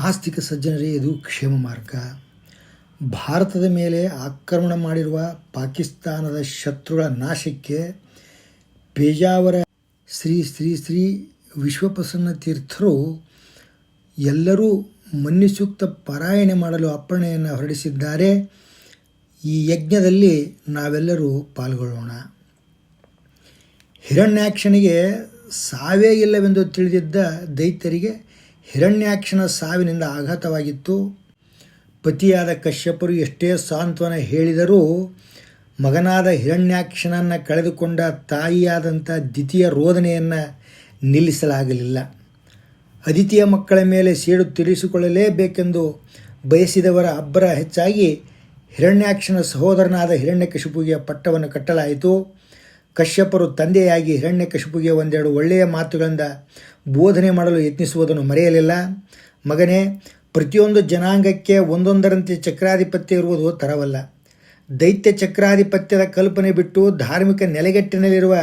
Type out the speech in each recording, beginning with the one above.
ಆಸ್ತಿಕ ಸಜ್ಜನರೇ, ಇದು ಕ್ಷೇಮ ಮಾರ್ಗ. ಭಾರತದ ಮೇಲೆ ಆಕ್ರಮಣ ಮಾಡಿರುವ ಪಾಕಿಸ್ತಾನದ ಶತ್ರುಗಳ ನಾಶಕ್ಕೆ ಪೇಜಾವರ ಶ್ರೀ ಶ್ರೀ ಶ್ರೀ ವಿಶ್ವಪ್ರಸನ್ನ ತೀರ್ಥರು ಎಲ್ಲರೂ ಮನ್ನಿಸೂಕ್ತ ಪಾರಾಯಣೆ ಮಾಡಲು ಅಪ್ಪಣೆಯನ್ನು ಹೊರಡಿಸಿದ್ದಾರೆ. ಈ ಯಜ್ಞದಲ್ಲಿ ನಾವೆಲ್ಲರೂ ಪಾಲ್ಗೊಳ್ಳೋಣ. ಹಿರಣ್ಯಾಕ್ಷನಿಗೆ ಸಾವೇ ಇಲ್ಲವೆಂದು ತಿಳಿದಿದ್ದ ದೈತ್ಯರಿಗೆ ಹಿರಣ್ಯಾಕ್ಷನ ಸಾವಿನಿಂದ ಆಘಾತವಾಗಿತ್ತು. ಪತಿಯಾದ ಕಶ್ಯಪರು ಎಷ್ಟೇ ಸಾಂತ್ವನ ಹೇಳಿದರೂ ಮಗನಾದ ಹಿರಣ್ಯಾಕ್ಷನನ್ನು ಕಳೆದುಕೊಂಡ ತಾಯಿಯಾದಂಥ ದ್ವಿತೀಯ ರೋದನೆಯನ್ನು ನಿಲ್ಲಿಸಲಾಗಲಿಲ್ಲ. ಅದಿತಿಯ ಮಕ್ಕಳ ಮೇಲೆ ಸೇಡು ತೀರಿಸಿಕೊಳ್ಳಲೇಬೇಕೆಂದು ಬಯಸಿದವರ ಅಬ್ಬರ ಹೆಚ್ಚಾಗಿ ಹಿರಣ್ಯಾಕ್ಷನ ಸಹೋದರನಾದ ಹಿರಣ್ಯಕಶಿಪುಗೆ ಪಟ್ಟವನ್ನು ಕಟ್ಟಲಾಯಿತು. ಕಶ್ಯಪರು ತಂದೆಯಾಗಿ ಹಿರಣ್ಯಕಶಿಪುಗೆ ಒಂದೆರಡು ಒಳ್ಳೆಯ ಮಾತುಗಳಿಂದ ಬೋಧನೆ ಮಾಡಲು ಯತ್ನಿಸುವುದನ್ನು ಮರೆಯಲಿಲ್ಲ. ಮಗನೇ, ಪ್ರತಿಯೊಂದು ಜನಾಂಗಕ್ಕೆ ಒಂದೊಂದರಂತೆ ಚಕ್ರಾಧಿಪತ್ಯ ಇರುವುದು ತರವಲ್ಲ. ದೈತ್ಯ ಚಕ್ರಾಧಿಪತ್ಯದ ಕಲ್ಪನೆ ಬಿಟ್ಟು ಧಾರ್ಮಿಕ ನೆಲೆಗಟ್ಟಿನಲ್ಲಿರುವ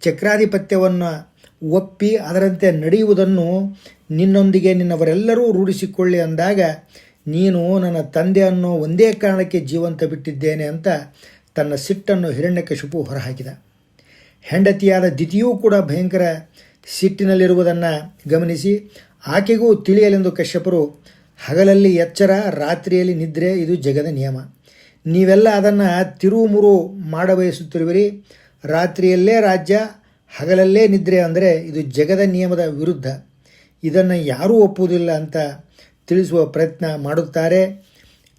ಚಕ್ರಾಧಿಪತ್ಯವನ್ನು ಒಪ್ಪಿ ಅದರಂತೆ ನಡೆಯುವುದನ್ನು ನಿನ್ನೊಂದಿಗೆ ನಿನ್ನವರೆಲ್ಲರೂ ರೂಢಿಸಿಕೊಳ್ಳಿ ಅಂದಾಗ ನೀನು ನನ್ನ ತಂದೆ ಅನ್ನೋ ಒಂದೇ ಕಾರಣಕ್ಕೆ ಜೀವಂತ ಬಿಟ್ಟಿದ್ದೇನೆ ಅಂತ ತನ್ನ ಸಿಟ್ಟನ್ನು ಹಿರಣ್ಯಕಶಿಪು ಹೊರಹಾಕಿದ. ಹೆಂಡತಿಯಾದ ದಿತಿಯೂ ಕೂಡ ಭಯಂಕರ ಸಿಟ್ಟಿನಲ್ಲಿರುವುದನ್ನು ಗಮನಿಸಿ. ಆಕೆಗೂ ತಿಳಿಯಲೆಂದು ಕಶ್ಯಪರು, ಹಗಲಲ್ಲಿ ಎಚ್ಚರ, ರಾತ್ರಿಯಲ್ಲಿ ನಿದ್ರೆ, ಇದು ಜಗದ ನಿಯಮ. ನೀವೆಲ್ಲ ಅದನ್ನು ತಿರುಮುರು ಮಾಡಬಯಸುತ್ತಿರುವಿರಿ. ರಾತ್ರಿಯಲ್ಲೇ ರಾಜ್ಯ, ಹಗಲಲ್ಲೇ ನಿದ್ರೆ ಅಂದರೆ ಇದು ಜಗದ ನಿಯಮದ ವಿರುದ್ಧ. ಇದನ್ನು ಯಾರೂ ಒಪ್ಪುವುದಿಲ್ಲ ಅಂತ ತಿಳಿಸುವ ಪ್ರಯತ್ನ ಮಾಡುತ್ತಾರೆ.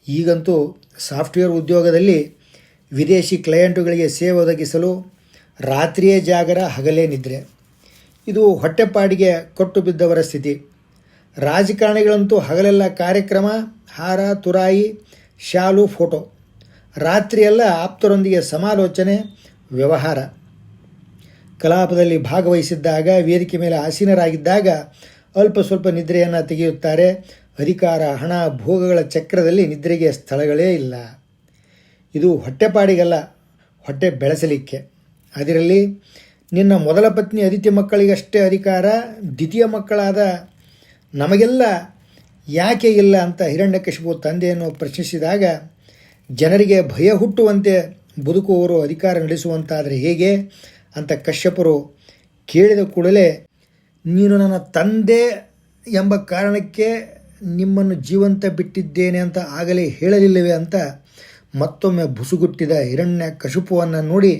ಈಗಂತೂ ಸಾಫ್ಟ್ವೇರ್ ಉದ್ಯೋಗದಲ್ಲಿ ವಿದೇಶಿ ಕ್ಲಯಂಟುಗಳಿಗೆ ಸೇವೆ ಒದಗಿಸಲು ರಾತ್ರಿಯೇ ಜಾಗರ, ಹಗಲೇ ನಿದ್ರೆ. ಇದು ಹೊಟ್ಟೆಪಾಡಿಗೆ ಕೊಟ್ಟು ಬಿದ್ದವರ ಸ್ಥಿತಿ. ರಾಜಕಾರಣಿಗಳಂತೂ ಹಗಲೆಲ್ಲ ಕಾರ್ಯಕ್ರಮ, ಹಾರ, ತುರಾಯಿ, ಶಾಲು, ಫೋಟೋ. ರಾತ್ರಿಯೆಲ್ಲ ಆಪ್ತರೊಂದಿಗೆ ಸಮಾಲೋಚನೆ, ವ್ಯವಹಾರ. ಕಲಾಪದಲ್ಲಿ ಭಾಗವಹಿಸಿದ್ದಾಗ, ವೇದಿಕೆ ಮೇಲೆ ಆಸೀನರಾಗಿದ್ದಾಗ ಅಲ್ಪ ಸ್ವಲ್ಪ ನಿದ್ರೆಯನ್ನು ತೆಗೆಯುತ್ತಾರೆ. ಅಧಿಕಾರ, ಹಣ, ಭೋಗಗಳ ಚಕ್ರದಲ್ಲಿ ನಿದ್ರೆಗೆ ಸ್ಥಳಗಳೇ ಇಲ್ಲ. ಇದು ಹೊಟ್ಟೆಪಾಡಿಗಲ್ಲ, ಹೊಟ್ಟೆ ಬೆಳೆಸಲಿಕ್ಕೆ. ಅದರಲ್ಲಿ ನಿನ್ನ ಮೊದಲ ಪತ್ನಿ ಅದಿತಿ ಮಕ್ಕಳಿಗಷ್ಟೇ ಅಧಿಕಾರ, ದ್ವಿತೀಯ ಮಕ್ಕಳಾದ ನಮಗೆಲ್ಲ ಯಾಕೆ ಇಲ್ಲ ಅಂತ ಹಿರಣ್ಯಕಶಿಪು ತಂದೆಯನ್ನು ಪ್ರಶ್ನಿಸಿದಾಗ, ಜನರಿಗೆ ಭಯ ಹುಟ್ಟುವಂತೆ ಬದುಕುವವರು ಅಧಿಕಾರ ನಡೆಸುವಂತಾದರೆ ಹೇಗೆ ಅಂತ ಕಶ್ಯಪರು ಕೇಳಿದ ಕೂಡಲೇ, ನೀನು ನನ್ನ ತಂದೆ ಎಂಬ ಕಾರಣಕ್ಕೆ ನಿಮ್ಮನ್ನು ಜೀವಂತ ಬಿಟ್ಟಿದ್ದೇನೆ ಅಂತ ಆಗಲೇ ಹೇಳಲಿಲ್ಲವೇ ಅಂತ ಮತ್ತೊಮ್ಮೆ ಬುಸುಗುಟ್ಟಿದ ಹಿರಣ್ಯ ಕಶುಪುವನ್ನು ನೋಡಿ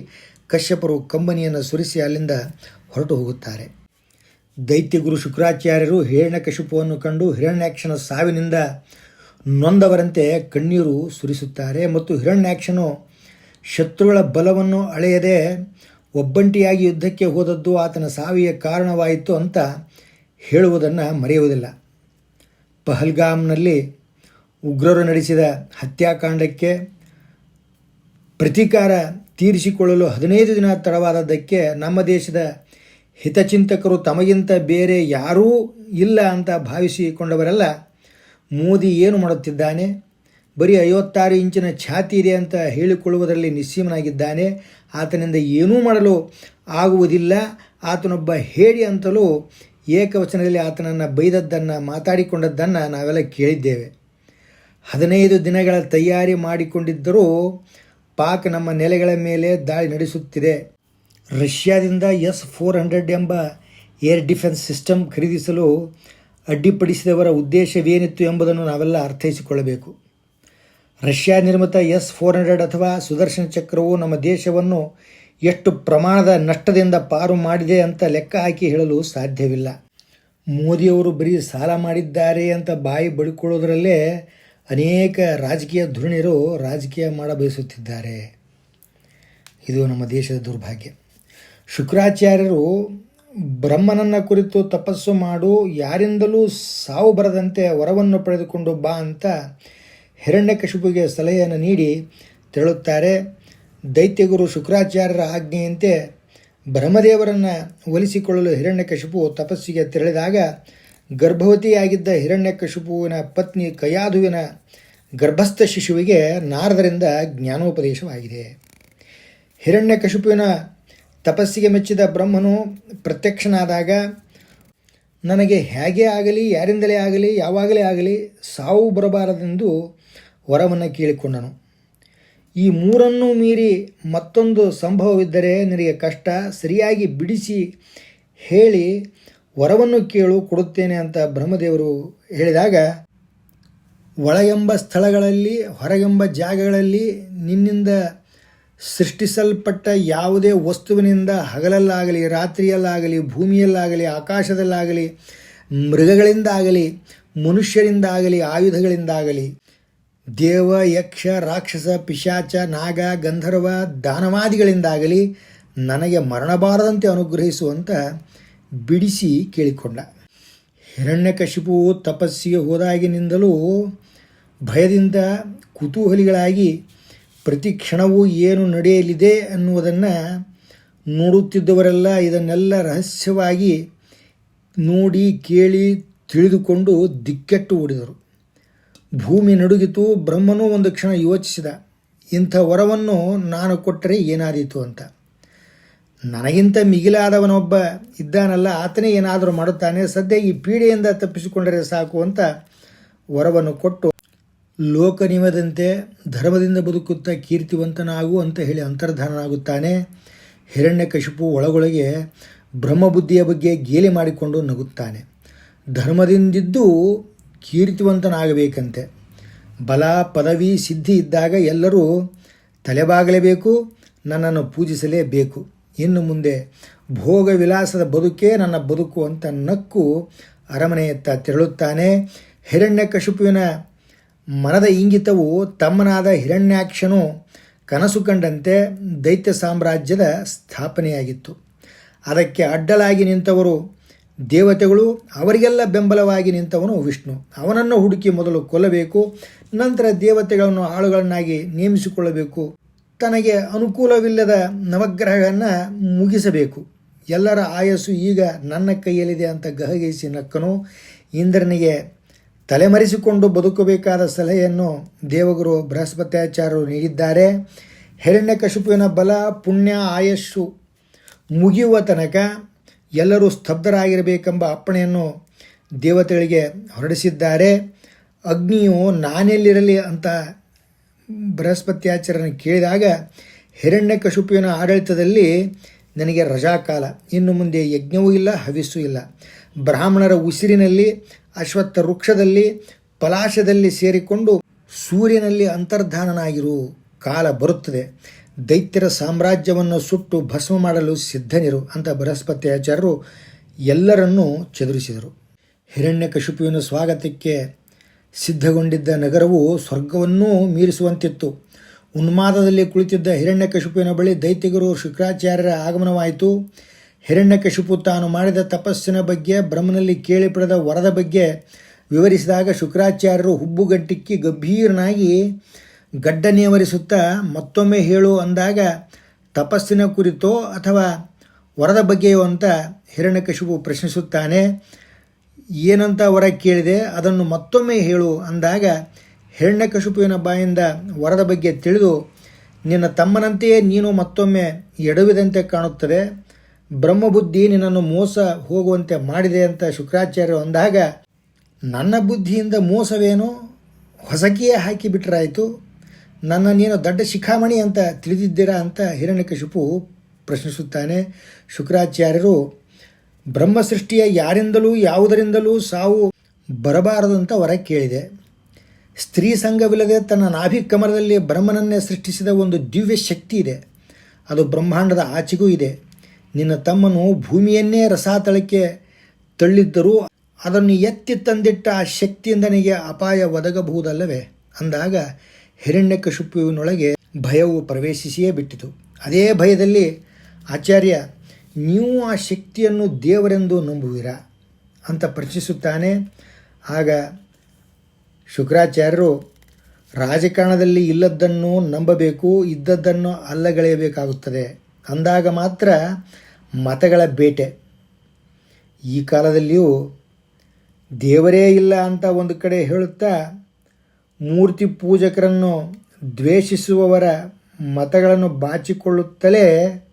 ಕಶ್ಯಪರು ಕಂಬನಿಯನ್ನು ಸುರಿಸಿ ಅಲ್ಲಿಂದ ಹೊರಟು ಹೋಗುತ್ತಾರೆ. ದೈತ್ಯಗುರು ಶುಕ್ರಾಚಾರ್ಯರು ಹಿರಣ್ಯಕಶಿಪುವನ್ನು ಕಂಡು ಹಿರಣ್ಯಾಕ್ಷನ ಸಾವಿನಿಂದ ನೊಂದವರಂತೆ ಕಣ್ಣೀರು ಸುರಿಸುತ್ತಾರೆ ಮತ್ತು ಹಿರಣ್ಯಾಕ್ಷನು ಶತ್ರುಗಳ ಬಲವನ್ನು ಅಳೆಯದೆ ಒಬ್ಬಂಟಿಯಾಗಿ ಯುದ್ಧಕ್ಕೆ ಹೋದದ್ದು ಆತನ ಸಾವಿಗೆ ಕಾರಣವಾಯಿತು ಅಂತ ಹೇಳುವುದನ್ನು ಮರೆಯುವುದಿಲ್ಲ. ಪಹಲ್ಗಾಮ್ನಲ್ಲಿ ಉಗ್ರರು ನಡೆಸಿದ ಹತ್ಯಾಕಾಂಡಕ್ಕೆ ಪ್ರತೀಕಾರ ತೀರಿಸಿಕೊಳ್ಳಲು ಹದಿನೈದು ದಿನ ತಡವಾದದ್ದಕ್ಕೆ ನಮ್ಮ ದೇಶದ ಹಿತಚಿಂತಕರು ತಮಗಿಂತ ಬೇರೆ ಯಾರೂ ಇಲ್ಲ ಅಂತ ಭಾವಿಸಿಕೊಂಡವರೆಲ್ಲ, ಮೋದಿ ಏನು ಮಾಡುತ್ತಿದ್ದಾನೆ? ಬರೀ ಐವತ್ತಾರು ಇಂಚಿನ ಛಾತಿ ಇದೆ ಅಂತ ಹೇಳಿಕೊಳ್ಳುವುದರಲ್ಲಿ ನಿಸ್ಸೀಮನಾಗಿದ್ದಾನೆ. ಆತನಿಂದ ಏನೂ ಮಾಡಲು ಆಗುವುದಿಲ್ಲ. ಆತನೊಬ್ಬ ಹೇಳಿ ಅಂತಲೂ ಏಕವಚನದಲ್ಲಿ ಆತನನ್ನು ಬೈದದ್ದನ್ನು, ಮಾತಾಡಿಕೊಂಡದ್ದನ್ನು ನಾವೆಲ್ಲ ಕೇಳಿದ್ದೇವೆ. ಹದಿನೈದು ದಿನಗಳ ತಯಾರಿ ಮಾಡಿಕೊಂಡಿದ್ದರೂ ಪಾಕ್ ನಮ್ಮ ನೆಲೆಗಳ ಮೇಲೆ ದಾಳಿ ನಡೆಸುತ್ತಿದೆ. ರಷ್ಯಾದಿಂದ ಎಸ್ ಫೋರ್ ಹಂಡ್ರೆಡ್ ಎಂಬ ಏರ್ ಡಿಫೆನ್ಸ್ ಸಿಸ್ಟಮ್ ಖರೀದಿಸಲು ಅಡ್ಡಿಪಡಿಸಿದವರ ಉದ್ದೇಶವೇನಿತ್ತು ಎಂಬುದನ್ನು ನಾವೆಲ್ಲ ಅರ್ಥೈಸಿಕೊಳ್ಳಬೇಕು. ರಷ್ಯಾ ನಿರ್ಮಿತ ಎಸ್ ಫೋರ್ ಹಂಡ್ರೆಡ್ ಅಥವಾ ಸುದರ್ಶನ ಚಕ್ರವು ನಮ್ಮ ದೇಶವನ್ನು ಎಷ್ಟು ಪ್ರಮಾಣದ ನಷ್ಟದಿಂದ ಪಾರು ಮಾಡಿದೆ ಅಂತ ಲೆಕ್ಕ ಹಾಕಿ ಹೇಳಲು ಸಾಧ್ಯವಿಲ್ಲ. ಮೋದಿಯವರು ಬರೀ ಸಾಲ ಮಾಡಿದ್ದಾರೆ ಅಂತ ಬಾಯಿ ಬಡಿಕೊಳ್ಳೋದರಲ್ಲೇ ಅನೇಕ ರಾಜಕೀಯ ಧುರೀಣರು ರಾಜಕೀಯ ಮಾಡ ಬಯಸುತ್ತಿದ್ದಾರೆ ಇದು ನಮ್ಮ ದೇಶದ ದುರ್ಭಾಗ್ಯ. ಶುಕ್ರಾಚಾರ್ಯರು ಬ್ರಹ್ಮನನ್ನ ಕುರಿತು ತಪಸ್ಸು ಮಾಡು, ಯಾರಿಂದಲೂ ಸಾವು ಬರದಂತೆ ವರವನ್ನು ಪಡೆದುಕೊಂಡು ಬಾ ಅಂತ ಹಿರಣ್ಯಕಶಿಪುಗೆ ಸಲಹೆಯನ್ನು ನೀಡಿ ತೆರಳುತ್ತಾರೆ. ದೈತ್ಯಗುರು ಶುಕ್ರಾಚಾರ್ಯರ ಆಜ್ಞೆಯಂತೆ ಬ್ರಹ್ಮದೇವರನ್ನು ಒಲಿಸಿಕೊಳ್ಳಲು ಹಿರಣ್ಯಕಶಿಪು ತಪಸ್ಸಿಗೆ ತೆರಳಿದಾಗ ಗರ್ಭವತಿಯಾಗಿದ್ದ ಹಿರಣ್ಯಕಶಿಪುವಿನ ಪತ್ನಿ ಕಯಾಧುವಿನ ಗರ್ಭಸ್ಥ ಶಿಶುವಿಗೆ ನಾರದರಿಂದ ಜ್ಞಾನೋಪದೇಶವಾಗಿದೆ. ಹಿರಣ್ಯಕಶಿಪುವಿನ ತಪಸ್ಸಿಗೆ ಮೆಚ್ಚಿದ ಬ್ರಹ್ಮನು ಪ್ರತ್ಯಕ್ಷನಾದಾಗ, ನನಗೆ ಹೇಗೆ ಆಗಲಿ, ಯಾರಿಂದಲೇ ಆಗಲಿ, ಯಾವಾಗಲೇ ಆಗಲಿ ಸಾವು ಬರಬಾರದೆಂದು ವರವನ್ನು ಕೇಳಿಕೊಂಡನು. ಈ ಮೂರನ್ನು ಮೀರಿ ಮತ್ತೊಂದು ಸಂಭವವಿದ್ದರೆ ನನಗೆ ಕಷ್ಟ, ಸರಿಯಾಗಿ ಬಿಡಿಸಿ ಹೇಳಿ ವರವನ್ನು ಕೇಳು, ಕೊಡುತ್ತೇನೆ ಅಂತ ಬ್ರಹ್ಮದೇವರು ಹೇಳಿದಾಗ, ಒಳಗೆಂಬ ಸ್ಥಳಗಳಲ್ಲಿ, ಹೊರಗೆಂಬ ಜಾಗಗಳಲ್ಲಿ ನಿನ್ನಿಂದ ಸೃಷ್ಟಿಸಲ್ಪಟ್ಟ ಯಾವುದೇ ವಸ್ತುವಿನಿಂದ ಹಗಲಲ್ಲಾಗಲಿ, ರಾತ್ರಿಯಲ್ಲಾಗಲಿ, ಭೂಮಿಯಲ್ಲಾಗಲಿ, ಆಕಾಶದಲ್ಲಾಗಲಿ, ಮೃಗಗಳಿಂದಾಗಲಿ, ಮನುಷ್ಯರಿಂದಾಗಲಿ, ಆಯುಧಗಳಿಂದಾಗಲಿ, ದೇವ, ಯಕ್ಷ, ರಾಕ್ಷಸ, ಪಿಶಾಚ, ನಾಗ, ಗಂಧರ್ವ, ದಾನವಾದಿಗಳಿಂದಾಗಲಿ ನನಗೆ ಮರಣಬಾರದಂತೆ ಅನುಗ್ರಹಿಸುವಂತ ಬಿಡಿಸಿ ಕೇಳಿಕೊಂಡ. ಹಿರಣ್ಯಕಶಿಪು ತಪಸ್ಸಿಗೆ ಹೋದಾಗಿನಿಂದಲೂ ಭಯದಿಂದ ಕುತೂಹಲಿಗಳಾಗಿ ಪ್ರತಿ ಕ್ಷಣವೂ ಏನು ನಡೆಯಲಿದೆ ಅನ್ನುವುದನ್ನು ನೋಡುತ್ತಿದ್ದವರೆಲ್ಲ ಇದನ್ನೆಲ್ಲ ರಹಸ್ಯವಾಗಿ ನೋಡಿ, ಕೇಳಿ, ತಿಳಿದುಕೊಂಡು ದಿಕ್ಕೆಟ್ಟು ಓಡಿದರು. ಭೂಮಿ ನಡುಗಿತು, ಬ್ರಹ್ಮನೂ ಒಂದು ಕ್ಷಣ ಯೋಚಿಸಿದ. ಇಂಥ ವರವನ್ನು ನಾನು ಕೊಟ್ಟರೆ ಏನಾದೀತು ಅಂತ. ನನಗಿಂತ ಮಿಗಿಲಾದವನೊಬ್ಬ ಇದ್ದಾನಲ್ಲ, ಆತನೇ ಏನಾದರೂ ಮಾಡುತ್ತಾನೆ, ಸದ್ಯ ಈ ಪೀಡೆಯಿಂದ ತಪ್ಪಿಸಿಕೊಂಡರೆ ಸಾಕು ಅಂತ ವರವನ್ನು ಕೊಟ್ಟು ಲೋಕನಿಮದಂತೆ ಧರ್ಮದಿಂದ ಬದುಕುತ್ತಾ ಕೀರ್ತಿವಂತನಾಗು ಅಂತ ಹೇಳಿ ಅಂತರ್ಧಾನನಾಗುತ್ತಾನೆ. ಹಿರಣ್ಯಕಶಿಪು ಒಳಗೊಳಗೆ ಬ್ರಹ್ಮಬುದ್ಧಿಯ ಬಗ್ಗೆ ಗೇಲಿ ಮಾಡಿಕೊಂಡು ನಗುತ್ತಾನೆ. ಧರ್ಮದಿಂದಿದ್ದು ಕೀರ್ತಿವಂತನಾಗಬೇಕಂತೆ. ಬಲ, ಪದವಿ, ಸಿದ್ಧಿ ಇದ್ದಾಗ ಎಲ್ಲರೂ ತಲೆಬಾಗಲೇಬೇಕು, ನನ್ನನ್ನು ಪೂಜಿಸಲೇಬೇಕು. ಇನ್ನು ಮುಂದೆ ಭೋಗ ವಿಲಾಸದ ಬದುಕೇ ನನ್ನ ಬದುಕು ಅಂತ ನಕ್ಕು ಅರಮನೆಯತ್ತ ತೆರಳುತ್ತಾನೆ. ಹಿರಣ್ಯಕಶಿಪುವಿನ ಮನದ ಇಂಗಿತವು ತಮ್ಮನಾದ ಹಿರಣ್ಯಾಕ್ಷನು ಕನಸು ಕಂಡಂತೆ ದೈತ್ಯ ಸಾಮ್ರಾಜ್ಯದ ಸ್ಥಾಪನೆಯಾಗಿತ್ತು. ಅದಕ್ಕೆ ಅಡ್ಡಲಾಗಿ ನಿಂತವರು ದೇವತೆಗಳು, ಅವರಿಗೆಲ್ಲ ಬೆಂಬಲವಾಗಿ ನಿಂತವನು ವಿಷ್ಣು. ಅವನನ್ನು ಹುಡುಕಿ ಮೊದಲು ಕೊಲ್ಲಬೇಕು, ನಂತರ ದೇವತೆಗಳನ್ನು ಆಳುಗಳನ್ನಾಗಿ ನೇಮಿಸಿಕೊಳ್ಳಬೇಕು. ತನಗೆ ಅನುಕೂಲವಿಲ್ಲದ ನವಗ್ರಹಗಳನ್ನು ಮುಗಿಸಬೇಕು. ಎಲ್ಲರ ಆಯಸ್ಸು ಈಗ ನನ್ನ ಕೈಯಲ್ಲಿದೆ ಅಂತ ಗಹಗೈಸಿ ನಕ್ಕನು. ಇಂದ್ರನಿಗೆ ತಲೆಮರೆಸಿಕೊಂಡು ಬದುಕಬೇಕಾದ ಸಲಹೆಯನ್ನು ದೇವಗುರು ಬೃಹಸ್ಪತ್ಯಾಚಾರ್ಯರು ನೀಡಿದ್ದಾರೆ. ಹಿರಣ್ಯಕಶಿಪುವಿನ ಬಲ, ಪುಣ್ಯ, ಆಯಸ್ಸು ಮುಗಿಯುವ ತನಕ ಎಲ್ಲರೂ ಸ್ತಬ್ಧರಾಗಿರಬೇಕೆಂಬ ಅಪ್ಪಣೆಯನ್ನು ದೇವತೆಗಳಿಗೆ ಹೊರಡಿಸಿದ್ದಾರೆ. ಅಗ್ನಿಯು ನಾನೆಲ್ಲಿರಲಿ ಅಂತ ಬೃಹಸ್ಪತ್ಯಾಚಾರ್ಯನ ಕೇಳಿದಾಗ ಹಿರಣ್ಯಕಶುಪಿಯನ ಆಡಳಿತದಲ್ಲಿ ನನಗೆ ರಜಾಕಾಲ. ಇನ್ನು ಮುಂದೆ ಯಜ್ಞವೂ ಇಲ್ಲ, ಹವಿಸ್ಸೂ ಇಲ್ಲ. ಬ್ರಾಹ್ಮಣರ ಉಸಿರಿನಲ್ಲಿ, ಅಶ್ವತ್ಥ ವೃಕ್ಷದಲ್ಲಿ, ಪಲಾಶದಲ್ಲಿ ಸೇರಿಕೊಂಡು ಸೂರ್ಯನಲ್ಲಿ ಅಂತರ್ಧಾನನಾಗಿರು. ಕಾಲ ಬರುತ್ತದೆ. ದೈತ್ಯರ ಸಾಮ್ರಾಜ್ಯವನ್ನು ಸುಟ್ಟು ಭಸ್ಮ ಮಾಡಲು ಸಿದ್ಧನಿರು ಅಂತ ಬೃಹಸ್ಪತ್ಯಾಚಾರ್ಯರು ಎಲ್ಲರನ್ನೂ ಚದುರಿಸಿದರು. ಹಿರಣ್ಯಕಶಿಪುವಿನ ಸ್ವಾಗತಕ್ಕೆ ಸಿದ್ಧಗೊಂಡಿದ್ದ ನಗರವು ಸ್ವರ್ಗವನ್ನೂ ಮೀರಿಸುವಂತಿತ್ತು. ಉನ್ಮಾದದಲ್ಲಿ ಕುಳಿತಿದ್ದ ಹಿರಣ್ಯಕಶಿಪುವಿನ ಬಳಿ ದೈತ್ಯಗರು ಶುಕ್ರಾಚಾರ್ಯರ ಆಗಮನವಾಯಿತು. ಹಿರಣ್ಯಕಶಿಪು ತಾನು ಮಾಡಿದ ತಪಸ್ಸಿನ ಬಗ್ಗೆ, ಬ್ರಹ್ಮನಲ್ಲಿ ಕೇಳಿ ಪಡೆದ ವರದ ಬಗ್ಗೆ ವಿವರಿಸಿದಾಗ ಶುಕ್ರಾಚಾರ್ಯರು ಹುಬ್ಬುಗಟ್ಟಿಕ್ಕಿ ಗಂಭೀರನಾಗಿ ಗಡ್ಡನಿಯವರಿಸುತ್ತಾ ಮತ್ತೊಮ್ಮೆ ಹೇಳು ಅಂದಾಗ, ತಪಸ್ಸಿನ ಕುರಿತೋ ಅಥವಾ ವರದ ಬಗ್ಗೆಯೋ ಅಂತ ಹಿರಣ್ಯಕಶಿಪು ಪ್ರಶ್ನಿಸುತ್ತಾನೆ. ಏನಂತ ವರ ಕೇಳಿದೆ, ಅದನ್ನು ಮತ್ತೊಮ್ಮೆ ಹೇಳು ಅಂದಾಗ ಹಿರಣ್ಯಕಶಿಪುವಿನ ಬಾಯಿಂದ ವರದ ಬಗ್ಗೆ ತಿಳಿದು, ನಿನ್ನ ತಮ್ಮನಂತೆಯೇ ನೀನು ಮತ್ತೊಮ್ಮೆ ಎಡವಿದಂತೆ ಕಾಣುತ್ತದೆ, ಬ್ರಹ್ಮಬುದ್ಧಿ ನಿನ್ನನ್ನು ಮೋಸ ಹೋಗುವಂತೆ ಮಾಡಿದೆ ಅಂತ ಶುಕ್ರಾಚಾರ್ಯರು ಅಂದಾಗ, ನನ್ನ ಬುದ್ಧಿಯಿಂದ ಮೋಸವೇನು? ಹೊಸಕಿಯೇ ಹಾಕಿ ಬಿಟ್ಟರಾಯಿತು ನನ್ನ ನೀನು ದೊಡ್ಡ ಶಿಖಾಮಣಿ ಅಂತ ತಿಳಿದಿದ್ದೀರಾ ಅಂತ ಹಿರಣ್ಯಕಶಿಪು ಪ್ರಶ್ನಿಸುತ್ತಾನೆ. ಶುಕ್ರಾಚಾರ್ಯರು ಬ್ರಹ್ಮ ಸೃಷ್ಟಿಯ ಯಾರಿಂದಲೂ ಯಾವುದರಿಂದಲೂ ಸಾವು ಬರಬಾರದಂತ ವರ ಕೇಳಿದೆ. ಸ್ತ್ರೀ ಸಂಘವಿಲ್ಲದೆ ತನ್ನ ನಾಭಿ ಕಮಲದಲ್ಲಿ ಬ್ರಹ್ಮನನ್ನೇ ಸೃಷ್ಟಿಸಿದ ಒಂದು ದಿವ್ಯ ಶಕ್ತಿ ಇದೆ. ಅದು ಬ್ರಹ್ಮಾಂಡದ ಆಚೆಗೂ ಇದೆ. ನಿನ್ನ ತಮ್ಮನು ಭೂಮಿಯನ್ನೇ ರಸಾತಳಕ್ಕೆ ತಳ್ಳಿದ್ದರೂ ಅದನ್ನು ಎತ್ತಿ ತಂದಿಟ್ಟ ಆ ಶಕ್ತಿಯಿಂದ ನನಗೆ ಅಪಾಯ ಒದಗಬಹುದಲ್ಲವೇ? ಅಂದಾಗ ಹಿರಣ್ಯಕಶಿಪುವಿನೊಳಗೆ ಭಯವು ಪ್ರವೇಶಿಸಿಯೇ ಬಿಟ್ಟಿತು. ಅದೇ ಭಯದಲ್ಲಿ ಆಚಾರ್ಯ ನೀವು ಆ ಶಕ್ತಿಯನ್ನು ದೇವರೆಂದು ನಂಬುವಿರಾ ಅಂತ ಪ್ರಶ್ನಿಸುತ್ತಾನೆ. ಆಗ ಶುಕ್ರಾಚಾರ್ಯರು, ರಾಜಕಾರಣದಲ್ಲಿ ಇಲ್ಲದ್ದನ್ನು ನಂಬಬೇಕು, ಇದ್ದದ್ದನ್ನು ಅಲ್ಲಗಳೆಯಬೇಕಾಗುತ್ತದೆ. ಅಂದಾಗ ಮಾತ್ರ ಮತಗಳ ಬೇಟೆ. ಈ ಕಾಲದಲ್ಲಿಯೂ ದೇವರೇ ಇಲ್ಲ ಅಂತ ಒಂದು ಕಡೆ ಹೇಳುತ್ತಾ, ಮೂರ್ತಿ ಪೂಜಕರನ್ನು ದ್ವೇಷಿಸುವವರ ಮತಗಳನ್ನು ಬಾಚಿಕೊಳ್ಳುತ್ತಲೇ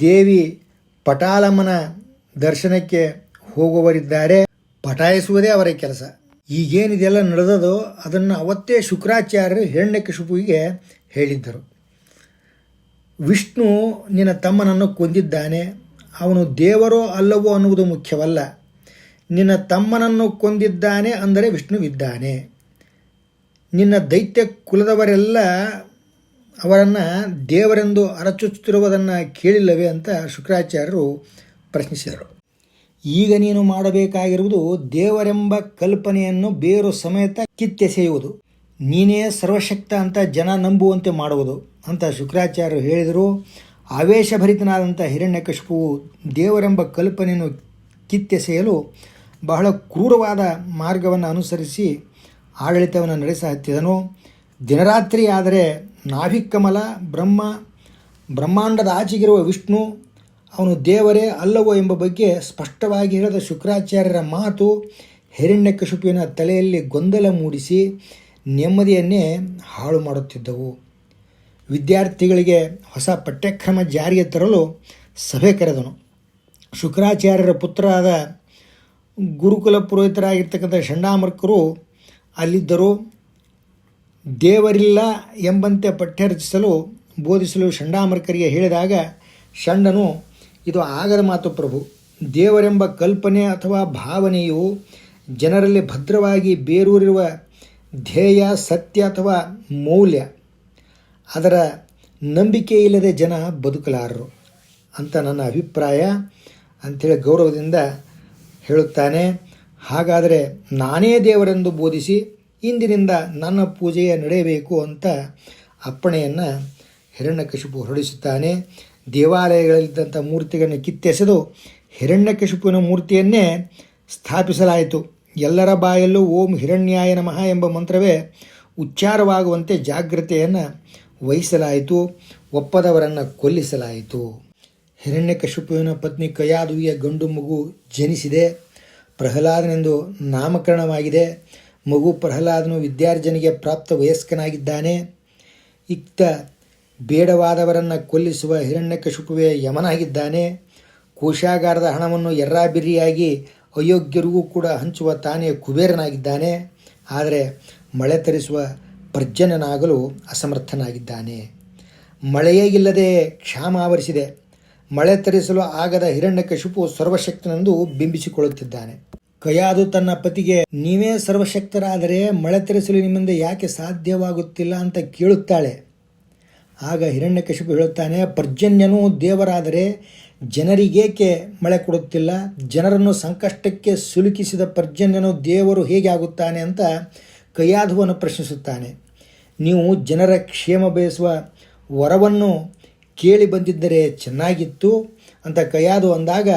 ದೇವಿ ಪಟಾಲಮ್ಮನ ದರ್ಶನಕ್ಕೆ ಹೋಗುವವರಿದ್ದಾರೆ. ಪಟಾಯಿಸುವುದೇ ಅವರ ಕೆಲಸ. ಈಗೇನಿದೆಲ್ಲ ನಡೆದದೋ ಅದನ್ನು ಅವತ್ತೇ ಶುಕ್ರಾಚಾರ್ಯರು ಹಿರಣ್ಯಕಶಿಪುವಿಗೆ ಹೇಳಿದ್ದರು. ವಿಷ್ಣು ನಿನ್ನ ತಮ್ಮನನ್ನು ಕೊಂದಿದ್ದಾನೆ. ಅವನು ದೇವರೋ ಅಲ್ಲವೋ ಅನ್ನುವುದು ಮುಖ್ಯವಲ್ಲ. ನಿನ್ನ ತಮ್ಮನನ್ನು ಕೊಂದಿದ್ದಾನೆ ಅಂದರೆ ವಿಷ್ಣುವಿದ್ದಾನೆ. ನಿನ್ನ ದೈತ್ಯ ಕುಲದವರೆಲ್ಲ ಅವರನ್ನು ದೇವರೆಂದು ಅರಚುತ್ತಿರುವುದನ್ನು ಕೇಳಿಲ್ಲವೇ ಅಂತ ಶುಕ್ರಾಚಾರ್ಯರು ಪ್ರಶ್ನಿಸಿದರು. ಈಗ ನೀನು ಮಾಡಬೇಕಾಗಿರುವುದು ದೇವರೆಂಬ ಕಲ್ಪನೆಯನ್ನು ಬೇರು ಸಮೇತ ಕಿತ್ತೆಸೆಯುವುದು ನೀನೇ ಸರ್ವಶಕ್ತ ಅಂತ ಜನ ನಂಬುವಂತೆ ಮಾಡುವುದು ಅಂತ ಶುಕ್ರಾಚಾರ್ಯರು ಹೇಳಿದರು. ಆವೇಶಭರಿತನಾದಂಥ ಹಿರಣ್ಯಕಶಿಪುವು ದೇವರೆಂಬ ಕಲ್ಪನೆಯನ್ನು ಕಿತ್ತೆಸೆಯಲು ಬಹಳ ಕ್ರೂರವಾದ ಮಾರ್ಗವನ್ನು ಅನುಸರಿಸಿ ಆಡಳಿತವನ್ನು ನಡೆಸ ಹತ್ತಿದನು ದಿನರಾತ್ರಿ ಆದರೆ ನಾಭಿಕಮಲ, ಬ್ರಹ್ಮ, ಬ್ರಹ್ಮಾಂಡದ ಆಚೆಗಿರುವ ವಿಷ್ಣು, ಅವನು ದೇವರೇ ಅಲ್ಲವೋ ಎಂಬ ಬಗ್ಗೆ ಸ್ಪಷ್ಟವಾಗಿ ಹೇಳಿದ ಶುಕ್ರಾಚಾರ್ಯರ ಮಾತು ಹಿರಣ್ಯಕಶಿಪುವಿನ ತಲೆಯಲ್ಲಿ ಗೊಂದಲ ಮೂಡಿಸಿ ನೆಮ್ಮದಿಯನ್ನೇ ಹಾಳು ಮಾಡುತ್ತಿದ್ದವು. ವಿದ್ಯಾರ್ಥಿಗಳಿಗೆ ಹೊಸ ಪಠ್ಯಕ್ರಮ ಜಾರಿಗೆ ತರಲು ಸಭೆ ಕರೆದನು. ಶುಕ್ರಾಚಾರ್ಯರ ಪುತ್ರರಾದ ಗುರುಕುಲ ಪುರೋಹಿತರಾಗಿರ್ತಕ್ಕಂಥ ಷಂಡಾಮರ್ಕರು ಅಲ್ಲಿದ್ದರು. ದೇವರಿಲ್ಲ ಎಂಬಂತೆ ಪಠ್ಯ ರಚಿಸಲು ಬೋಧಿಸಲು ಷಂಡಾಮರ್ಕರಿಗೆ ಹೇಳಿದಾಗ, ಷಂಡನು, ಇದು ಆಗದ ಮಾತು ಪ್ರಭು, ದೇವರೆಂಬ ಕಲ್ಪನೆ ಅಥವಾ ಭಾವನೆಯು ಜನರಲ್ಲಿ ಭದ್ರವಾಗಿ ಬೇರೂರಿರುವ ಧ್ಯೇಯ, ಸತ್ಯ ಅಥವಾ ಮೌಲ್ಯ, ಅದರ ನಂಬಿಕೆ ಇಲ್ಲದೆ ಜನ ಬದುಕಲಾರರು ಅಂತ ನನ್ನ ಅಭಿಪ್ರಾಯ ಅಂಥೇಳಿ ಗೌರವದಿಂದ ಹೇಳುತ್ತಾನೆ. ಹಾಗಾದರೆ ನಾನೇ ದೇವರೆಂದು ಬೋಧಿಸಿ ಇಂದಿನಿಂದ ನನ್ನ ಪೂಜೆಯ ನಡೆಯಬೇಕು ಅಂತ ಅಪ್ಪಣೆಯನ್ನು ಹಿರಣ್ಯಕಶಿಪು ಹೊರಡಿಸುತ್ತಾನೆ. ದೇವಾಲಯಗಳಲ್ಲಿದ್ದಂಥ ಮೂರ್ತಿಗಳನ್ನು ಕಿತ್ತೆಸೆದು ಹಿರಣ್ಯಕಶಿಪುವಿನ ಮೂರ್ತಿಯನ್ನೇ ಸ್ಥಾಪಿಸಲಾಯಿತು. ಎಲ್ಲರ ಬಾಯಲ್ಲೂ ಓಂ ಹಿರಣ್ಯಾಯ ನಮಃ ಎಂಬ ಮಂತ್ರವೇ ಉಚ್ಚಾರವಾಗುವಂತೆ ಜಾಗ್ರತೆಯನ್ನು ವಹಿಸಲಾಯಿತು. ಒಪ್ಪದವರನ್ನು ಕೊಲ್ಲಿಸಲಾಯಿತು. ಹಿರಣ್ಯಕಶಿಪುವಿನ ಪತ್ನಿ ಕಯಾದುವಿಯ ಗಂಡು ಮಗು ಜನಿಸಿದೆ. ಪ್ರಹ್ಲಾದನೆಂದು ನಾಮಕರಣವಾಗಿದೆ. ಮಗು ಪ್ರಹ್ಲಾದನು ವಿದ್ಯಾರ್ಜನೆಗೆ ಪ್ರಾಪ್ತ ವಯಸ್ಕನಾಗಿದ್ದಾನೆ. ಇಕ್ತ ಬೇಡವಾದವರನ್ನು ಕೊಲ್ಲಿಸುವ ಹಿರಣ್ಯಕಶಿಪುವೆ ಯಮನಾಗಿದ್ದಾನೆ. ಕೋಶಾಗಾರದ ಹಣವನ್ನು ಎರ್ರಾಬಿರಿಯಾಗಿ ಅಯೋಗ್ಯರಿಗೂ ಕೂಡ ಹಂಚುವ ತಾನೇ ಕುಬೇರನಾಗಿದ್ದಾನೆ. ಆದರೆ ಮಳೆ ತರಿಸುವ ಪರ್ಜನನಾಗಲು ಅಸಮರ್ಥನಾಗಿದ್ದಾನೆ. ಮಳೆಯೇ ಇಲ್ಲದೆ ಕ್ಷಾಮ ಆವರಿಸಿದೆ. ಮಳೆ ತರಿಸಲು ಆಗದ ಹಿರಣ್ಯಕಶಿಪು ಸರ್ವಶಕ್ತನೆಂದು ಬಿಂಬಿಸಿಕೊಳ್ಳುತ್ತಿದ್ದಾನೆ. ಕಯಾದು ತನ್ನ ಪತಿಗೆ, ನೀವೇ ಸರ್ವಶಕ್ತರಾದರೆ ಮಳೆ ತರಿಸಲು ನಿಮ್ಮಿಂದ ಯಾಕೆ ಸಾಧ್ಯವಾಗುತ್ತಿಲ್ಲ ಅಂತ ಕೇಳುತ್ತಾಳೆ. ಆಗ ಹಿರಣ್ಯಕಶಿಪು ಹೇಳುತ್ತಾನೆ, ಪರ್ಜನ್ಯನು ದೇವರಾದರೆ ಜನರಿಗೇಕೆ ಮಳೆ ಕೊಡುತ್ತಿಲ್ಲ? ಜನರನ್ನು ಸಂಕಷ್ಟಕ್ಕೆ ಸಿಲುಕಿಸಿದ ಪರ್ಜನ್ಯನು ದೇವರು ಹೇಗೆ ಆಗುತ್ತಾನೆ ಅಂತ ಕೈಯಾಧುವನ್ನು ಪ್ರಶ್ನಿಸುತ್ತಾನೆ. ನೀವು ಜನರ ಕ್ಷೇಮ ಬಯಸುವ ವರವನ್ನು ಕೇಳಿ ಬಂದಿದ್ದರೆ ಚೆನ್ನಾಗಿತ್ತು ಅಂತ ಕಯಾದು ಅಂದಾಗ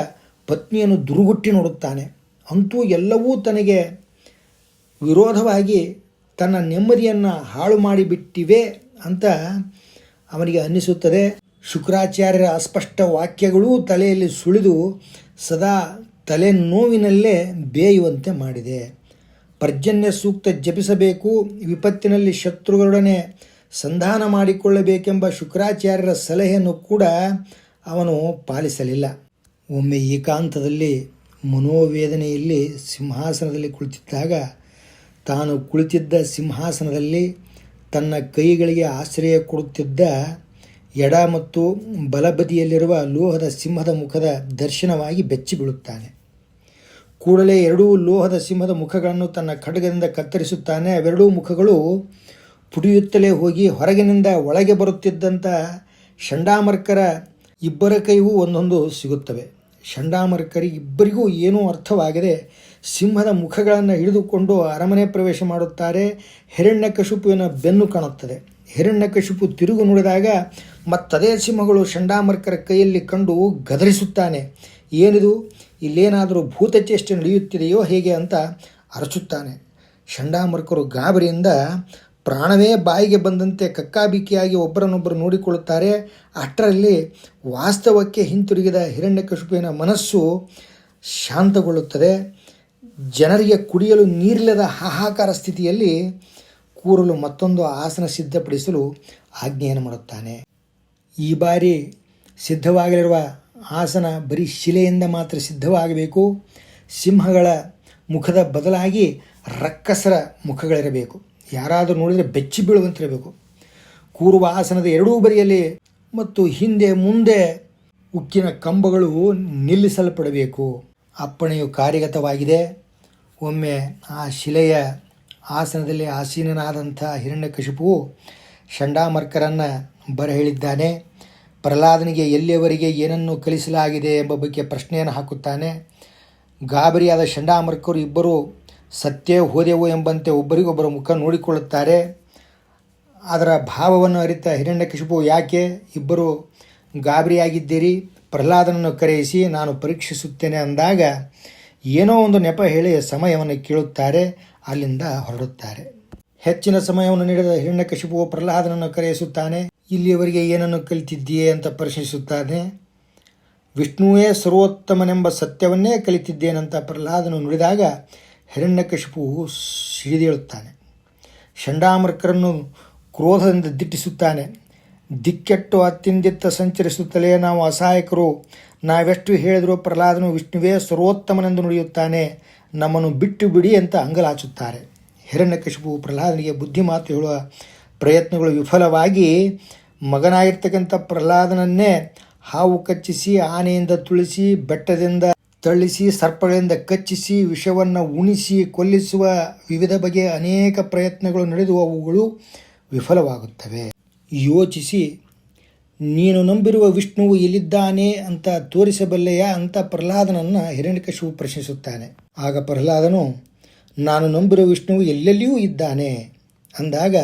ಪತ್ನಿಯನ್ನು ದುರುಗುಟ್ಟಿ ನೋಡುತ್ತಾನೆ. ಅಂತೂ ಎಲ್ಲವೂ ತನಗೆ ವಿರೋಧವಾಗಿ ತನ್ನ ನೆಮ್ಮದಿಯನ್ನು ಹಾಳು ಮಾಡಿಬಿಟ್ಟಿವೆ ಅಂತ ಅವನಿಗೆ ಅನ್ನಿಸುತ್ತದೆ. ಶುಕ್ರಾಚಾರ್ಯರ ಅಸ್ಪಷ್ಟ ವಾಕ್ಯಗಳೂ ತಲೆಯಲ್ಲಿ ಸುಳಿದು ಸದಾ ತಲೆನೋವಿನಲ್ಲೇ ಬೇಯುವಂತೆ ಮಾಡಿದೆ. ಪರ್ಜನ್ಯ ಸೂಕ್ತ ಜಪಿಸಬೇಕು, ವಿಪತ್ತಿನಲ್ಲಿ ಶತ್ರುಗಳೊಡನೆ ಸಂಧಾನ ಮಾಡಿಕೊಳ್ಳಬೇಕೆಂಬ ಶುಕ್ರಾಚಾರ್ಯರ ಸಲಹೆಯನ್ನು ಕೂಡ ಅವನು ಪಾಲಿಸಲಿಲ್ಲ. ಒಮ್ಮೆ ಏಕಾಂತದಲ್ಲಿ ಮನೋವೇದನೆಯಲ್ಲಿ ಸಿಂಹಾಸನದಲ್ಲಿ ಕುಳಿತಿದ್ದಾಗ ತಾನು ಕುಳಿತಿದ್ದ ಸಿಂಹಾಸನದಲ್ಲಿ ತನ್ನ ಕೈಗಳಿಗೆ ಆಶ್ರಯ ಕೊಡುತ್ತಿದ್ದ ಎಡ ಮತ್ತು ಬಲಬದಿಯಲ್ಲಿರುವ ಲೋಹದ ಸಿಂಹದ ಮುಖದ ದರ್ಶನವಾಗಿ ಬೆಚ್ಚಿ ಬೀಳುತ್ತಾನೆ ಕೂಡಲೇ ಎರಡೂ ಲೋಹದ ಸಿಂಹದ ಮುಖಗಳನ್ನು ತನ್ನ ಖಡ್ಗದಿಂದ ಕತ್ತರಿಸುತ್ತಾನೆ. ಅವೆರಡೂ ಮುಖಗಳು ಪುಡಿಯುತ್ತಲೇ ಹೋಗಿ ಹೊರಗಿನಿಂದ ಒಳಗೆ ಬರುತ್ತಿದ್ದಂಥ ಷಂಡಾಮರ್ಕರ ಇಬ್ಬರ ಕೈಗೂ ಒಂದೊಂದು ಸಿಗುತ್ತವೆ. ಇಬ್ಬರಿಗೂ ಏನೂ ಅರ್ಥವಾಗದೆ ಸಿಂಹದ ಮುಖಗಳನ್ನು ಹಿಡಿದುಕೊಂಡು ಅರಮನೆ ಪ್ರವೇಶ ಮಾಡುತ್ತಾರೆ. ಹಿರಣ್ಯಕಶಿಪುವಿನ ಬೆನ್ನು ಕಾಣುತ್ತದೆ. ಹಿರಣ್ಯಕಶಿಪು ತಿರುಗು ನೋಡಿದಾಗ ಮತ್ತದೇ ಸಿಂಹಗಳು ಷಂಡಾಮರ್ಕರ ಕೈಯಲ್ಲಿ ಕಂಡು ಗದರಿಸುತ್ತಾನೆ. ಏನಿದು? ಇಲ್ಲೇನಾದರೂ ಭೂತಚೇಷ್ಟೆ ನಡೆಯುತ್ತಿದೆಯೋ ಹೇಗೆ ಅಂತ ಅರಚುತ್ತಾನೆ. ಷಂಡಾಮರ್ಕರು ಗಾಬರಿಯಿಂದ ಪ್ರಾಣವೇ ಬಾಯಿಗೆ ಬಂದಂತೆ ಕಕ್ಕಾಬಿಕ್ಕಿಯಾಗಿ ಒಬ್ಬರನ್ನೊಬ್ಬರು ನೋಡಿಕೊಳ್ಳುತ್ತಾರೆ. ಅಷ್ಟರಲ್ಲಿ ವಾಸ್ತವಕ್ಕೆ ಹಿಂತಿರುಗಿದ ಹಿರಣ್ಯಕಶುಪಿನ ಮನಸ್ಸು ಶಾಂತಗೊಳ್ಳುತ್ತದೆ. ಜನರಿಗೆ ಕುಡಿಯಲು ನೀರಿಲ್ಲದ ಹಾಹಾಕಾರ ಸ್ಥಿತಿಯಲ್ಲಿ ಕೂರಲು ಮತ್ತೊಂದು ಆಸನ ಸಿದ್ಧಪಡಿಸಲು ಆಜ್ಞೆಯನ್ನು ಮಾಡುತ್ತಾನೆ. ಈ ಬಾರಿ ಸಿದ್ಧವಾಗಲಿರುವ ಆಸನ ಬರೀ ಶಿಲೆಯಿಂದ ಮಾತ್ರ ಸಿದ್ಧವಾಗಬೇಕು. ಸಿಂಹಗಳ ಮುಖದ ಬದಲಾಗಿ ರಕ್ಕಸರ ಮುಖಗಳಿರಬೇಕು. ಯಾರಾದರೂ ನೋಡಿದರೆ ಬೆಚ್ಚಿ ಬೀಳುವಂತಿರಬೇಕು ಕೂರುವ ಆಸನದ ಎರಡೂ ಬರಿಯಲ್ಲಿ ಮತ್ತು ಹಿಂದೆ ಮುಂದೆ ಉಕ್ಕಿನ ಕಂಬಗಳು ನಿಲ್ಲಿಸಲ್ಪಡಬೇಕು. ಅಪ್ಪಣೆಯು ಕಾರ್ಯಗತವಾಗಿದೆ. ಒಮ್ಮೆ ಆ ಶಿಲೆಯ ಆಸನದಲ್ಲಿ ಆಸೀನನಾದಂಥ ಹಿರಣ್ಯಕಶಿಪುವು ಷಂಡಾಮರ್ಕರನ್ನು ಬರಹೇಳಿದ್ದಾನೆ. ಪ್ರಹ್ಲಾದನಿಗೆ ಎಲ್ಲಿಯವರೆಗೆ ಏನನ್ನು ಕಲಿಸಲಾಗಿದೆ ಎಂಬ ಬಗ್ಗೆ ಪ್ರಶ್ನೆಯನ್ನು ಹಾಕುತ್ತಾನೆ. ಗಾಬರಿಯಾದ ಷಂಡಾಮರ್ಕರು ಇಬ್ಬರು ಸತ್ಯ ಹೋದೆವು ಎಂಬಂತೆ ಒಬ್ಬರಿಗೊಬ್ಬರ ಮುಖ ನೋಡಿಕೊಳ್ಳುತ್ತಾರೆ. ಅದರ ಭಾವವನ್ನು ಅರಿತ ಹಿರಣ್ಯಕಶಿಪು, ಯಾಕೆ? ಇಬ್ಬರು ಗಾಬರಿಯಾಗಿದ್ದೀರಿ. ಪ್ರಹ್ಲಾದನನ್ನು ಕರೆಯಿಸಿ, ನಾನು ಪರೀಕ್ಷಿಸುತ್ತೇನೆ ಅಂದಾಗ ಏನೋ ಒಂದು ನೆಪ ಹೇಳಿ ಸಮಯವನ್ನು ಕೇಳುತ್ತಾರೆ, ಅಲ್ಲಿಂದ ಹೊರಡುತ್ತಾರೆ. ಹೆಚ್ಚಿನ ಸಮಯವನ್ನು ನೀಡಿದ ಹಿರಣ್ಯಕಶಿಪು ಪ್ರಹ್ಲಾದನನ್ನು ಕರೆಯಿಸುತ್ತಾನೆ, ಇಲ್ಲಿಯವರೆಗೆ ಏನನ್ನು ಕಲಿತಿದ್ದೀಯೇ? ಅಂತ ಪ್ರಶ್ನಿಸುತ್ತಾನೆ. ವಿಷ್ಣುವೇ ಸರ್ವೋತ್ತಮನೆಂಬ ಸತ್ಯವನ್ನೇ ಕಲಿತಿದ್ದೇನಂತ ಪ್ರಹ್ಲಾದನು ನುಡಿದಾಗ ಹಿರಣ್ಯಕಶಿಪು ಸಿಡಿದೇಳುತ್ತಾನೆ. ಷಂಡಾಮೃಕರನ್ನು ಕ್ರೋಧದಿಂದ ದಿಟ್ಟಿಸುತ್ತಾನೆ. ದಿಕ್ಕೆಟ್ಟು ಅತ್ತಿಂದಿತ್ತ ಸಂಚರಿಸುತ್ತಲೇ ನಾವು ಅಸಹಾಯಕರು. ನಾವೆಷ್ಟು ಹೇಳಿದರೂ ಪ್ರಹ್ಲಾದನು ವಿಷ್ಣುವೇ ಸರ್ವೋತ್ತಮನೆಂದು ನುಡಿಯುತ್ತಾನೆ. ನಮ್ಮನ್ನು ಬಿಟ್ಟು ಬಿಡಿ ಅಂತ ಅಂಗಲಾಚುತ್ತಾರೆ. ಹಿರಣ್ಯಕಶಿಪು ಪ್ರಹ್ಲಾದನಿಗೆ ಬುದ್ಧಿ ಮಾತು ಹೇಳುವ ಪ್ರಯತ್ನಗಳು ವಿಫಲವಾಗಿ ಮಗನಾಗಿರ್ತಕ್ಕಂಥ ಪ್ರಹ್ಲಾದನನ್ನೇ ಹಾವು ಕಚ್ಚಿಸಿ ಆನೆಯಿಂದ ತುಳಿಸಿ ಬೆಟ್ಟದಿಂದ ತಳ್ಳಿಸಿ, ಸರ್ಪಗಳಿಂದ ಕಚ್ಚಿಸಿ, ವಿಷವನ್ನು ಉಣಿಸಿ, ಕೊಲ್ಲಿಸುವ ವಿವಿಧ ಬಗೆಯ ಅನೇಕ ಪ್ರಯತ್ನಗಳು ನಡೆದು ಅವುಗಳು ವಿಫಲವಾಗುತ್ತವೆ. ಯೋಚಿಸಿ, ನೀನು ನಂಬಿರುವ ವಿಷ್ಣುವು ಎಲ್ಲಿದ್ದಾನೆ ಅಂತ ತೋರಿಸಬಲ್ಲೆಯ ಅಂತ ಪ್ರಹ್ಲಾದನನ್ನು ಹಿರಣ್ಯಕಶಿವು ಪ್ರಶ್ನಿಸುತ್ತಾನೆ. ಆಗ ಪ್ರಹ್ಲಾದನು, ನಾನು ನಂಬಿರುವ ವಿಷ್ಣುವು ಎಲ್ಲೆಲ್ಲಿಯೂ ಇದ್ದಾನೆ? ಅಂದಾಗ,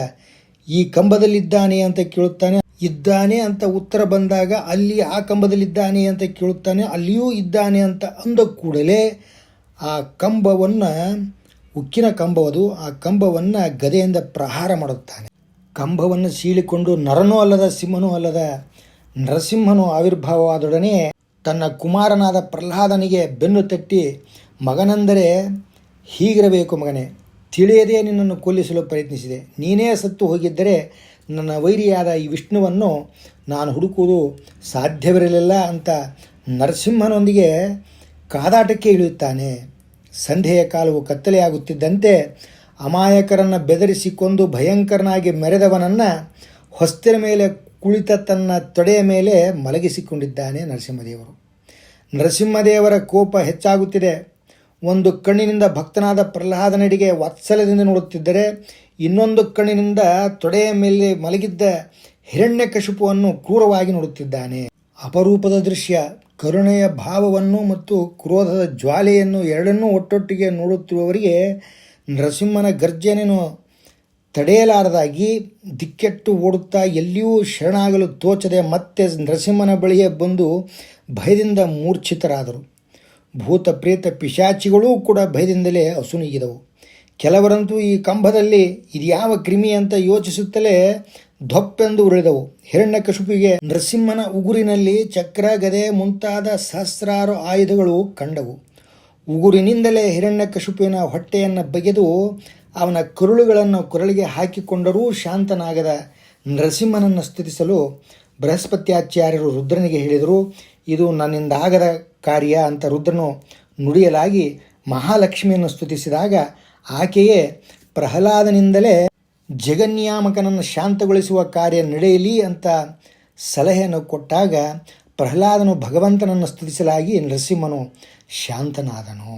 ಈ ಕಂಬದಲ್ಲಿದ್ದಾನೆ ಅಂತ ಕೇಳುತ್ತಾನೆ. ಇದ್ದಾನೆ ಅಂತ ಉತ್ತರ ಬಂದಾಗ ಅಲ್ಲಿ ಆ ಕಂಬದಲ್ಲಿದ್ದಾನೆ ಅಂತ ಕೇಳುತ್ತಾನೆ, ಅಲ್ಲಿಯೂ ಇದ್ದಾನೆ ಅಂತ ಅಂದ ಕೂಡಲೇ ಆ ಕಂಬವನ್ನು, ಉಕ್ಕಿನ ಕಂಬವದು, ಆ ಕಂಬವನ್ನು ಗದೆಯಿಂದ ಪ್ರಹಾರ ಮಾಡುತ್ತಾನೆ. ಕಂಬವನ್ನು ಸೀಳಿಕೊಂಡು ನರನೂ ಅಲ್ಲದ ಸಿಂಹನೂ ಅಲ್ಲದ ನರಸಿಂಹನು ಆವಿರ್ಭಾವವಾದೊಡನೆ ತನ್ನ ಕುಮಾರನಾದ ಪ್ರಹ್ಲಾದನಿಗೆ ಬೆನ್ನು ತಟ್ಟಿ, ಮಗನೆಂದರೆ ಹೀಗಿರಬೇಕು ಮಗನೇ, ತಿಳಿಯದೇ ನಿನ್ನನ್ನು ಕೊಲ್ಲಿಸಲು ಪ್ರಯತ್ನಿಸಿದೆ. ನೀನೇ ಸತ್ತು ಹೋಗಿದ್ದರೆ ನನ್ನ ವೈರಿಯಾದ ಈ ವಿಷ್ಣುವನ್ನು ನಾನು ಹುಡುಕುವುದು ಸಾಧ್ಯವಿರಲಿಲ್ಲ ಅಂತ ನರಸಿಂಹನೊಂದಿಗೆ ಕಾದಾಟಕ್ಕೆ ಇಳಿಯುತ್ತಾನೆ. ಸಂಧೆಯ ಕಾಲವು ಕತ್ತಲೆಯಾಗುತ್ತಿದ್ದಂತೆ ಅಮಾಯಕರನ್ನು ಬೆದರಿಸಿಕೊಂಡು ಭಯಂಕರನಾಗಿ ಮೆರೆದವನನ್ನು ಹೊಸ್ತಿನ ಮೇಲೆ ಕುಳಿತ ತನ್ನ ತೊಡೆಯ ಮೇಲೆ ಮಲಗಿಸಿಕೊಂಡಿದ್ದಾನೆ ನರಸಿಂಹದೇವರು. ನರಸಿಂಹದೇವರ ಕೋಪ ಹೆಚ್ಚಾಗುತ್ತಿದೆ. ಒಂದು ಕಣ್ಣಿನಿಂದ ಭಕ್ತನಾದ ಪ್ರಹ್ಲಾದನಡಿಗೆ ವಾತ್ಸಲ್ಯದಿಂದ ನೋಡುತ್ತಿದ್ದರೆ, ಇನ್ನೊಂದು ಕಣ್ಣಿನಿಂದ ತೊಡೆಯ ಮೇಲೆ ಮಲಗಿದ್ದ ಹಿರಣ್ಯ ಕಶುಪುವನ್ನು ಕ್ರೂರವಾಗಿ ನೋಡುತ್ತಿದ್ದಾನೆ. ಅಪರೂಪದ ದೃಶ್ಯ, ಕರುಣೆಯ ಭಾವವನ್ನು ಮತ್ತು ಕ್ರೋಧದ ಜ್ವಾಲೆಯನ್ನು ಎರಡನ್ನೂ ಒಟ್ಟೊಟ್ಟಿಗೆ ನೋಡುತ್ತಿರುವವರಿಗೆ ನರಸಿಂಹನ ಗರ್ಜನೆಯನ್ನು ತಡೆಯಲಾರದಾಗಿ ದಿಕ್ಕೆಟ್ಟು ಓಡುತ್ತಾ ಎಲ್ಲಿಯೂ ಶರಣಾಗಲು ತೋಚದೆ ಮತ್ತೆ ನರಸಿಂಹನ ಬಳಿಯೇ ಬಂದು ಭಯದಿಂದ ಮೂರ್ಛಿತರಾದರು. ಭೂತ ಪ್ರೇತ ಪಿಶಾಚಿಗಳೂ ಕೂಡ ಭಯದಿಂದಲೇ ಅಸುನೀಗಿದವು. ಕೆಲವರಂತೂ ಈ ಕಂಬದಲ್ಲಿ ಇದ್ಯಾವ ಕ್ರಿಮಿ ಅಂತ ಯೋಚಿಸುತ್ತಲೇ ಧೊಪ್ಪೆಂದು ಉಳಿದವು ಹಿರಣ್ಯಕಶುಪಿಗೆ ನರಸಿಂಹನ ಉಗುರಿನಲ್ಲಿ ಚಕ್ರ ಗದೆ ಮುಂತಾದ ಸಹಸ್ರಾರು ಆಯುಧಗಳು ಕಂಡವು. ಉಗುರಿನಿಂದಲೇ ಹಿರಣ್ಯಕಶುಪಿನ ಹೊಟ್ಟೆಯನ್ನು ಬಗೆದು ಅವನ ಕರುಳುಗಳನ್ನು ಕೊರಳಿಗೆ ಹಾಕಿಕೊಂಡರೂ ಶಾಂತನಾಗದ ನರಸಿಂಹನನ್ನು ಸ್ಥಿತಿಸಲು ಬೃಹಸ್ಪತ್ಯಾಚಾರ್ಯರು ರುದ್ರನಿಗೆ ಹೇಳಿದರು, ಇದು ನನ್ನಿಂದ ಆಗದ ಕಾರ್ಯ ಅಂತ ರುದ್ರನು ನುಡಿಯಲಾಗಿ ಮಹಾಲಕ್ಷ್ಮಿಯನ್ನು ಸ್ತುತಿಸಿದಾಗ ಆಕೆಯೇ ಪ್ರಹ್ಲಾದನಿಂದಲೇ ಜಗನ್ಯಾಮಕನನ್ನು ಶಾಂತಗೊಳಿಸುವ ಕಾರ್ಯ ನಡೆಯಲಿ ಅಂತ ಸಲಹೆಯನ್ನು ಕೊಟ್ಟಾಗ ಪ್ರಹ್ಲಾದನು ಭಗವಂತನನ್ನು ಸ್ತುತಿಸಲಾಗಿ ನರಸಿಂಹನು ಶಾಂತನಾದನು.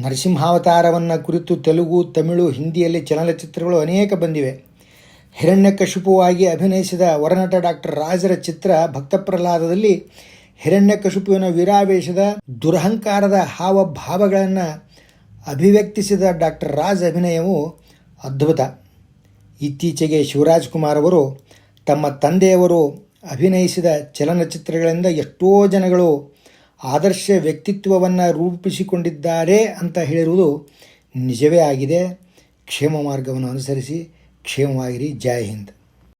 ನರಸಿಂಹಾವತಾರವನ್ನು ಕುರಿತು ತೆಲುಗು, ತಮಿಳು, ಹಿಂದಿಯಲ್ಲಿ ಚಲನಚಿತ್ರಗಳು ಅನೇಕ ಬಂದಿವೆ. ಹಿರಣ್ಯಕಶಿಪುವಾಗಿ ಅಭಿನಯಿಸಿದ ವರನಟ ಡಾಕ್ಟರ್ ರಾಜರ ಚಿತ್ರ ಭಕ್ತ ಪ್ರಹ್ಲಾದದಲ್ಲಿ ಹಿರಣ್ಯಕಶಿಪುವಿನ ವೀರಾವೇಶದ ದುರಹಂಕಾರದ ಹಾವಭಾವಗಳನ್ನು ಅಭಿವ್ಯಕ್ತಿಸಿದ ಡಾಕ್ಟರ್ ರಾಜ್ ಅಭಿನಯವು ಅದ್ಭುತ. ಇತ್ತೀಚೆಗೆ ಶಿವರಾಜ್ ಕುಮಾರ್ ಅವರು ತಮ್ಮ ತಂದೆಯವರು ಅಭಿನಯಿಸಿದ ಚಲನಚಿತ್ರಗಳಿಂದ ಎಷ್ಟೋ ಜನಗಳು ಆದರ್ಶ ವ್ಯಕ್ತಿತ್ವವನ್ನು ರೂಪಿಸಿಕೊಂಡಿದ್ದಾರೆ ಅಂತ ಹೇಳಿರುವುದು ನಿಜವೇ ಆಗಿದೆ. ಕ್ಷೇಮ ಮಾರ್ಗವನ್ನು ಅನುಸರಿಸಿ, ಕ್ಷೇಮವಾಗಿರಿ. ಜೈ ಹಿಂದ್.